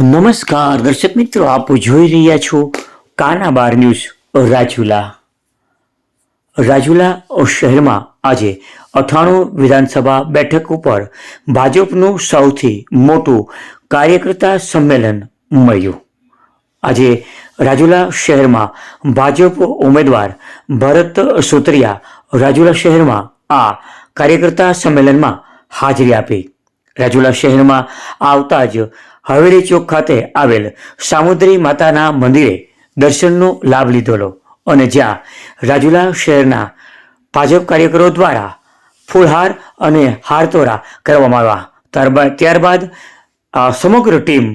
નમસ્કાર, દર્શક મિત્રો, આપ જોઈ રહ્યા છો કાના બાર ન્યૂઝ રાજુલા. રાજુલા શહેરમાં આજે અઠાણું વિધાનસભા બેઠક ઉપર ભાજપનું સૌથી મોટું કાર્યકર્તા સંમેલન મળ્યું. આજે રાજુલા શહેરમાં ભાજપ ઉમેદવાર ભરત સુતરિયા રાજુલા શહેરમાં આ કાર્યકર્તા સંમેલનમાં હાજરી આપી. રાજુલા શહેરમાં આવતા જ હવેલી ચોક ખાતે આવેલ સામુદ્રી માતાના મંદિરે દર્શનનો લાભ લીધેલો અને જ્યાં રાજુલા શહેરના ભાજપ કાર્યકરો દ્વારા ફૂલહાર અને હારતોરા કરવામાં આવ્યા. ત્યારબાદ ત્યારબાદ, આ સમગ્ર ટીમ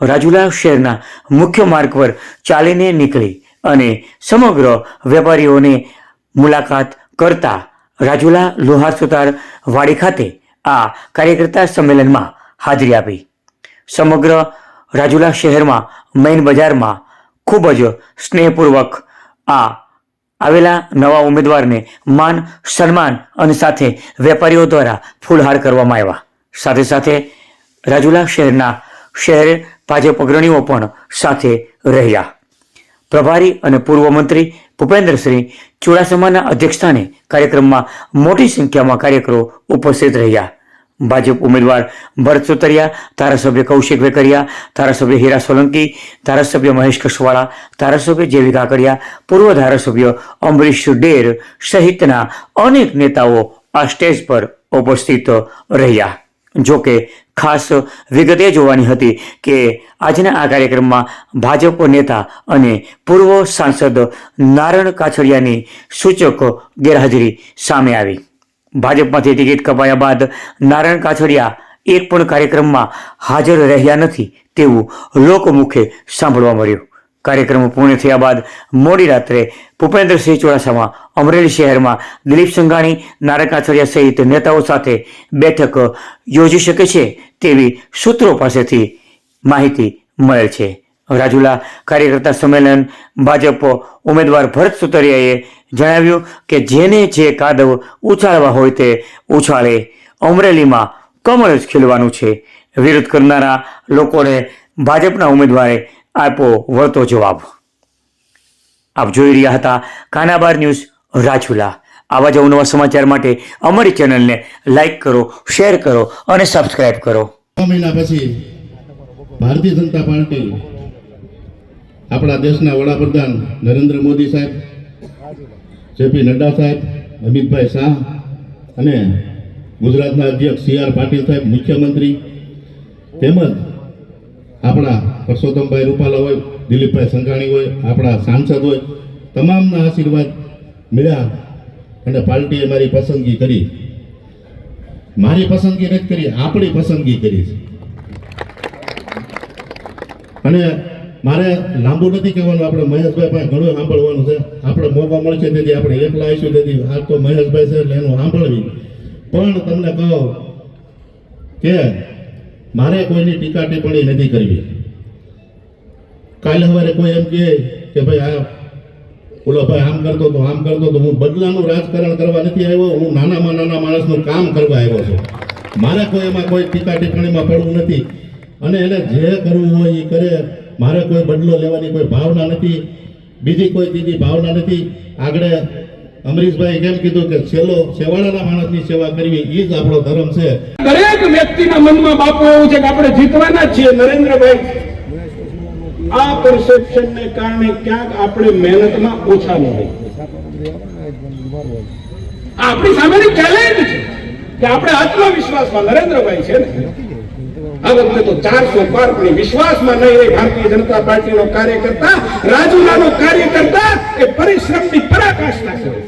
રાજુલા શહેરના મુખ્ય માર્ગ પર ચાલીને નીકળી અને સમગ્ર વેપારીઓને મુલાકાત કરતા રાજુલા લોહાર સુતાર વાડી ખાતે આ કાર્યકર્તા સંમેલનમાં હાજરી આપી. સમગ્ર રાજુલા શહેરમાં મેઇન બજારમાં ખૂબ જ સ્નેહપૂર્વક આ આવેલા નવા ઉમેદવારને માન, સન્માન અને સાથે વેપારીઓ દ્વારા ફૂલહાર કરવામાં આવ્યા. સાથે સાથે રાજુલા શહેરના શહેર ભાજપ અગ્રણીઓ પણ સાથે રહ્યા. પ્રભારી અને પૂર્વ મંત્રી ભૂપેન્દ્રસિંહ ચુડાસમાના અધ્યક્ષસ્થાને કાર્યક્રમમાં મોટી સંખ્યામાં કાર્યકરો ઉપસ્થિત રહ્યા. ભાજપ ઉમેદવાર ભરત સોતરિયા, ધારાસભ્ય કૌશિક વેકરિયા, ધારાસભ્ય હીરા સોલંકી, ધારાસભ્ય મહેશ કસવાળા, ધારાસભ્ય જેવી કાકડિયા પૂર્વ ધારાસભ્ય અમરીશ ડેર સહિતના અનેક નેતાઓ આ સ્ટેજ પર ઉપસ્થિત રહ્યા. જોકે ખાસ વિગત એ જોવાની હતી કે આજના આ કાર્યક્રમમાં ભાજપ નેતા અને પૂર્વ સાંસદ નારણ કાછડિયાની સૂચક ગેરહાજરી સામે આવી. ભાજપમાંથી ટિકિટ કપાયા બાદ નારાયણ કાછડિયા એક પણ કાર્યક્રમમાં હાજર રહ્યા નથી તેવું લોકમુખે સાંભળવા મળ્યું. કાર્યક્રમ પૂર્ણ થયા બાદ મોડી રાત્રે ભૂપેન્દ્રસિંહ ચુડાસમા અમરેલી શહેરમાં દિલીપ સંઘાણી, નારાયણ કાછડિયા સહિત નેતાઓ સાથે બેઠક યોજી શકે છે તેવી સૂત્રો પાસેથી માહિતી મળેલ છે. રાજુલા કાર્યકર્તા સંમેલન ભાજપ ઉમેદવાર ભરત સુતરિયાએ જણાવ્યું કે જેને જે કાદવ ઉછાળવા હોય તે ઉછાળે. અમરેલીમાં કમળ જ ખીલવાનું છે. વિરોધ કરનારા લોકોને ભાજપના ઉમેદવારે આપ્યો વળતો જવાબ. આપ જોઈ રહ્યા હતા કાનાબાર ન્યૂઝ રાજુલા. આવા જ અવનવા સમાચાર માટે અમારી ચેનલને લાઈક કરો, શેર કરો અને સબસ્ક્રાઇબ કરો. મહિના પછી ભારતીય જનતા પાર્ટી આપણા દેશના વડાપ્રધાન નરેન્દ્ર મોદી સાહેબ, જેપી નડ્ડા સાહેબ, અમિતભાઈ શાહ અને ગુજરાતના અધ્યક્ષ સી આર પાટીલ સાહેબ, મુખ્યમંત્રી તેમજ આપણા પરસોત્તમભાઈ રૂપાલા હોય, દિલીપભાઈ સંઘાણી હોય, આપણા સાંસદ હોય, તમામના આશીર્વાદ મળ્યા અને પાર્ટીએ મારી પસંદગી કરી. મારી પસંદગી નથી કરી, આપણી પસંદગી કરી છે. અને મારે લાંબુ નથી કહેવાનું, આપણે મહેશભાઈ પાસે ઘણું સાંભળવાનું છે. આપણે મોકો મળશે તેથી આપણે એકલા આવીશું તેથી આ તો મહેશભાઈ છે એટલે એનું સાંભળવી. પણ તમને કહો કે મારે કોઈની ટીકા ટિપ્પણી નથી કરવી. કાલે સવારે કોઈ એમ કહે કે ભાઈ આ ઓલો ભાઈ આમ કરતો તો આમ કરતો તો હું બદલાનું રાજકારણ કરવા નથી આવ્યો, હું નાનામાં નાના માણસનું કામ કરવા આવ્યો છું. મારે કોઈ એમાં કોઈ ટીકા ટિપ્પણીમાં પડવું નથી. અને એને જે કરવું હોય એ કરે. મારે કોઈ બદલો લેવાની કોઈ ભાવના નથી, બીજી કોઈ ત્રીજી ભાવના નથી. આગળ અમરીશભાઈ કેમ કીધું કે છેલ્લો, છેવાડાના માણસની સેવા કરવી એ જ આપણો ધર્મ છે. દરેક વ્યક્તિના મનમાં બાપુ એવું છે કે આપણે જીતવાના છીએ, નરેન્દ્રભાઈ. આ પરસેપ્શન ને કારણે ક્યાંક આપણે મહેનતમાં ઓછા ન હોય આપણી સામેની ચેલેન્જ છે કે આપણે આત્મવિશ્વાસમાં નરેન્દ્રભાઈ છે ને. આ વખતે તો ચારસો પાર પણ વિશ્વાસમાં નહીં રહી ભારતીય જનતા પાર્ટીનો કાર્યકર્તા, રાજુલાનો કાર્યકર્તા એ પરિશ્રમની પરાકાષ્ઠા કરે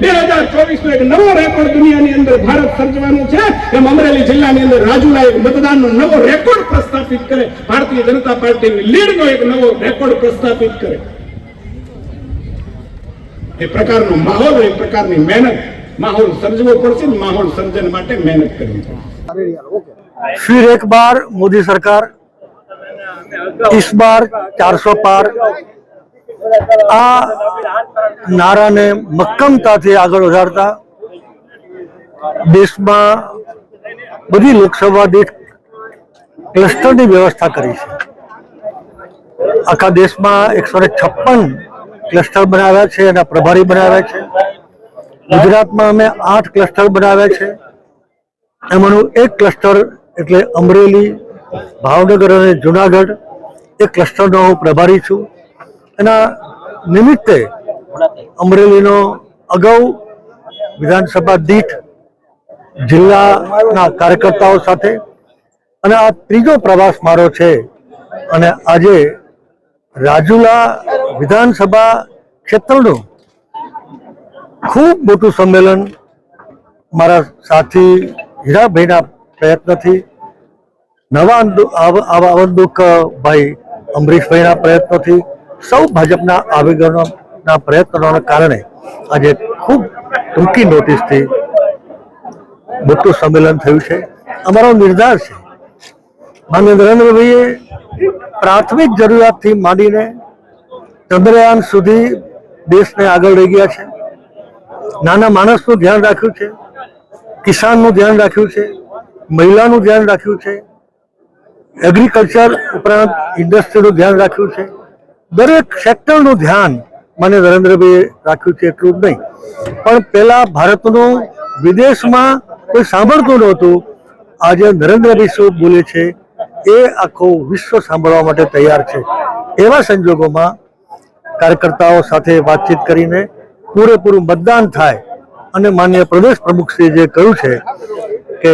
બે હજાર ચોવીસ નો એક નવો રેકોર્ડ દુનિયાની અંદર ભારત સર્જવાનું છે, એમ અમરેલી જિલ્લાની અંદર રાજુલા એક મતદાનનો નવો રેકોર્ડ પ્રસ્થાપિત કરે, ભારતીય જનતા પાર્ટીની લીડનો એક નવો રેકોર્ડ પ્રસ્થાપિત કરે. એ પ્રકારનો માહોલ, એ પ્રકારની મહેનત માહોલ સમજવો પડશે માહોલ સમજણ માટે મહેનત કરવી ફિર એક બાર મોદી સરકાર ઇસ બાર ચારસો પાર. આ નારાને મક્કમતાથી આગળ વધારતા દેશમાં બધી લોકસભા દીઠ ક્લસ્ટરની વ્યવસ્થા કરી છે. આખા દેશમાં એકસો છપ્પન ક્લસ્ટર બનાવ્યા છે એના પ્રભારી બનાવ્યા છે. ગુજરાતમાં અમે આઠ ક્લસ્ટર બનાવ્યા છે. એમાંનું એક ક્લસ્ટર એટલે અમરેલી, ભાવનગર અને જુનાગઢ, એ ક્લસ્ટરનો હું પ્રભારી છું. એના નિમિત્તે અમરેલીનો અગાઉ વિધાનસભા દીઠ જિલ્લાના કાર્યકર્તાઓ સાથે અને આ ત્રીજો પ્રવાસ મારો છે અને આજે રાજુલા વિધાનસભા ક્ષેત્રનું ખૂબ મોટું સંમેલન મારા સાથી હીરાભાઈના પ્રયત્નથી, નવા અંદુ- આવ- આવા અવંદુક ભાઈ અમરીશભાઈના પ્રયત્નથી, સૌ ભાજપના આગેવાનોના પ્રયત્નોના કારણે આજે ખૂબ ટૂંકી નોટિસથી મોટું સંમેલન થયું છે. અમારો નિર્ધાર છે. માન્ય નરેન્દ્રભાઈએ પ્રાથમિક જરૂરિયાતથી માંડીને ચંદ્રયાન સુધી દેશને આગળ લઈ ગયા છે. નાના માણસનું ધ્યાન રાખ્યું છે, કિસાનનું ધ્યાન રાખ્યું છે, મહિલાનું ધ્યાન રાખ્યું છે એગ્રીકલ્ચર ઉપરાંત ઇન્ડસ્ટ્રીનું ધ્યાન રાખ્યું છે. દરેક સેક્ટરનું ધ્યાન મને નરેન્દ્રભાઈએ રાખ્યું છે એટલું જ નહીં. પણ પહેલાં ભારતનું, વિદેશમાં કોઈ સાંભળતું નહોતું. આજે નરેન્દ્રભાઈ શું બોલે છે એ આખો વિશ્વ સાંભળવા માટે તૈયાર છે. એવા સંજોગોમાં કાર્યકર્તાઓ સાથે વાતચીત કરીને પૂરેપૂરું મતદાન થાય અને માન્ય પ્રદેશ પ્રમુખશ્રીએ જે કહ્યું છે કે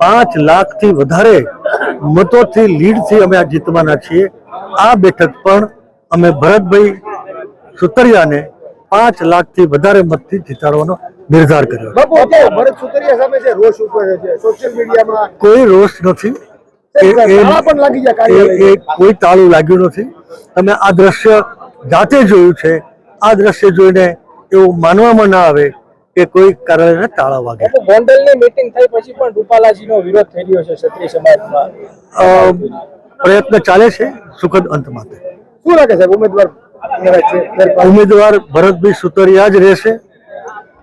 પાંચ લાખથી વધારે મતોથી લીડથી અમે આ જીતવાના છીએ. આ બેઠક પણ અમે ભરતભાઈ સુતરિયાને પાંચ લાખથી વધારે મતથી જીતાડવાનો નિર્ધાર કર્યો કોઈ રોષ નથી. કોઈ તાળું લાગ્યું નથી. તમે આ દ્રશ્ય જાતે જોયું છે. આ દ્રશ્ય જોઈને એવું માનવામાં ના આવે કે કોઈ કારણે તાળા વાગે. ગોંડલની મીટિંગ થઈ પછી પણ રૂપાલાજીનો વિરોધ થઈ રહ્યો છે ક્ષત્રિય સમાજમાં? પ્રયત્ન ચાલે છે સુખદ અંત માટે. શું લાગે સાહેબ ઉમેદવાર ઉમેદવાર ભરતભાઈ સુતરિયા જ રહેશે.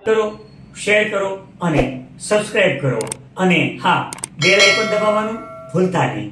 કરો શેર કરો અને સબસ્ક્રાઇબ કરો. અને હા બેલ આઇકોન દબાવવાનું ભૂલતા નહીં.